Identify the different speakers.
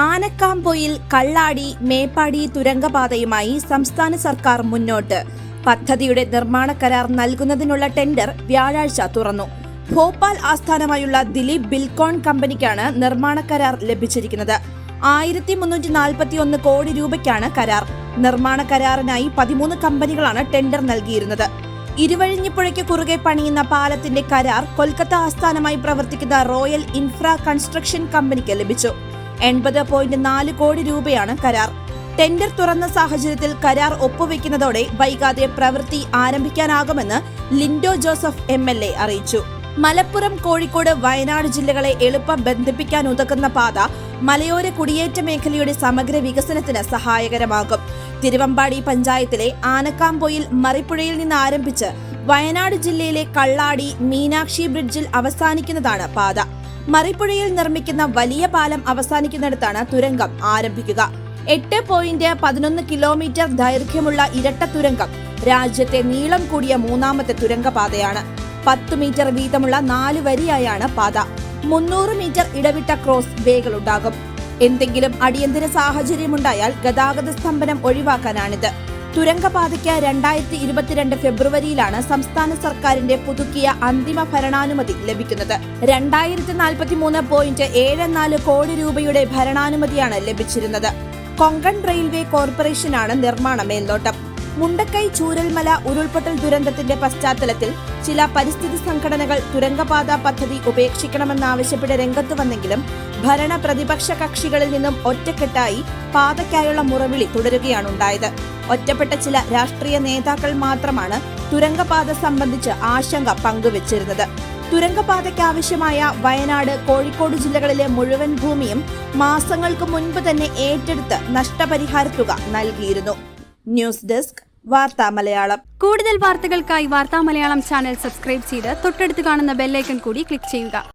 Speaker 1: ആനക്കാംപൊയിൽ കള്ളാടി മേപ്പാടി തുരങ്കപാതയുമായി സംസ്ഥാന സർക്കാർ മുന്നോട്ട്. പദ്ധതിയുടെ നിർമ്മാണ കരാർ നൽകുന്നതിനുള്ള ടെൻഡർ വ്യാഴാഴ്ച തുറന്നു. ഭോപ്പാൽ ആസ്ഥാനമായുള്ള ദിലീപ് ബിൽകോൺ കമ്പനിക്കാണ് നിർമ്മാണ കരാർ ലഭിച്ചിരിക്കുന്നത്. ആയിരത്തി മുന്നൂറ്റി നാൽപ്പത്തി ഒന്ന് കോടി രൂപയ്ക്കാണ് കരാർ. നിർമ്മാണ കരാറിനായി പതിമൂന്ന് കമ്പനികളാണ് ടെൻഡർ നൽകിയിരുന്നത്. ഇരുവഴിഞ്ഞിപ്പുഴയ്ക്ക് കുറുകെ പണിയുന്ന പാലത്തിന്റെ കരാർ കൊൽക്കത്ത ആസ്ഥാനമായി പ്രവർത്തിക്കുന്ന റോയൽ ഇൻഫ്രാ കൺസ്ട്രക്ഷൻ കമ്പനിക്ക് ലഭിച്ചു. എൺപത് പോയിന്റ് നാല് കോടി രൂപയാണ് കരാർ. ടെൻഡർ തുറന്ന സാഹചര്യത്തിൽ കരാർ ഒപ്പുവെക്കുന്നതോടെ വൈകാതെ പ്രവൃത്തി ആരംഭിക്കാനാകുമെന്ന് ലിൻഡോ ജോസഫ് എം അറിയിച്ചു. മലപ്പുറം കോഴിക്കോട് വയനാട് ജില്ലകളെ എളുപ്പം ബന്ധിപ്പിക്കാൻ ഉതകുന്ന പാത മലയോര കുടിയേറ്റ മേഖലയുടെ സമഗ്ര വികസനത്തിന് സഹായകരമാകും. തിരുവമ്പാടി പഞ്ചായത്തിലെ ആനക്കാംപൊയിൽ മറിപ്പുഴയിൽ നിന്ന് ആരംഭിച്ച് വയനാട് ജില്ലയിലെ കള്ളാടി മീനാക്ഷി ബ്രിഡ്ജിൽ അവസാനിക്കുന്നതാണ് പാത. മറിപ്പുഴയിൽ നിർമ്മിക്കുന്ന വലിയ പാലം അവസാനിക്കുന്നിടത്താണ് തുരങ്കം ആരംഭിക്കുക. എട്ട് പോയിന്റ് പതിനൊന്ന് കിലോമീറ്റർ ദൈർഘ്യമുള്ള ഇരട്ട തുരങ്കം രാജ്യത്തെ നീളം കൂടിയ മൂന്നാമത്തെ തുരങ്കപാതയാണ്. പത്ത് മീറ്റർ വീതമുള്ള നാല് വരിയായാണ് പാത. മുന്നൂറ് മീറ്റർ ഇടവിട്ട ക്രോസ് വേകളുണ്ടാകും. എന്തെങ്കിലും അടിയന്തര സാഹചര്യമുണ്ടായാൽ ഗതാഗത സ്തംഭനം ഒഴിവാക്കാനാണിത്. തുരങ്കപാതയ്ക്ക് രണ്ടായിരത്തി ഇരുപത്തിരണ്ട് ഫെബ്രുവരിയിലാണ് സംസ്ഥാന സർക്കാരിന്റെ പുതുക്കിയ അന്തിമ ഭരണാനുമതി ലഭിക്കുന്നത്. രണ്ടായിരത്തി നാൽപ്പത്തി മൂന്ന് പോയിന്റ് ഏഴ് നാല് കോടി രൂപയുടെ ഭരണാനുമതിയാണ് ലഭിച്ചിരുന്നത്. കൊങ്കൺ റെയിൽവേ കോർപ്പറേഷനാണ് നിർമ്മാണ മേൽനോട്ടം. മുണ്ടക്കൈ ചൂരൽമല ഉരുൾപൊട്ടൽ ദുരന്തത്തിന്റെ പശ്ചാത്തലത്തിൽ ചില പരിസ്ഥിതി സംഘടനകൾ തുരങ്കപാത പദ്ധതി ഉപേക്ഷിക്കണമെന്നാവശ്യപ്പെട്ട് രംഗത്തു വന്നെങ്കിലും ഭരണ പ്രതിപക്ഷ കക്ഷികളിൽ നിന്നും ഒറ്റക്കെട്ടായി പാതയ്ക്കായുള്ള മുറവിളി തുടരുകയാണുണ്ടായത്. ഒറ്റപ്പെട്ട ചില രാഷ്ട്രീയ നേതാക്കൾ മാത്രമാണ് തുരങ്കപാത സംബന്ധിച്ച് ആശങ്ക പങ്കുവച്ചിരുന്നത്. തുരങ്കപാതയ്ക്കാവശ്യമായ വയനാട് കോഴിക്കോട് ജില്ലകളിലെ മുഴുവൻ ഭൂമിയും മാസങ്ങൾക്ക് മുൻപ് തന്നെ ഏറ്റെടുത്ത് നഷ്ടപരിഹാര തുക നൽകിയിരുന്നു. ന്യൂസ് ഡെസ്ക് വാർത്താ മലയാളം.
Speaker 2: കൂടുതൽ വാർത്തകൾക്കായി വാർത്താ മലയാളം ചാനൽ സബ്സ്ക്രൈബ് ചെയ്ത് തൊട്ടടുത്ത് കാണുന്ന ബെല്ലൈക്കൺ കൂടി ക്ലിക്ക് ചെയ്യുക.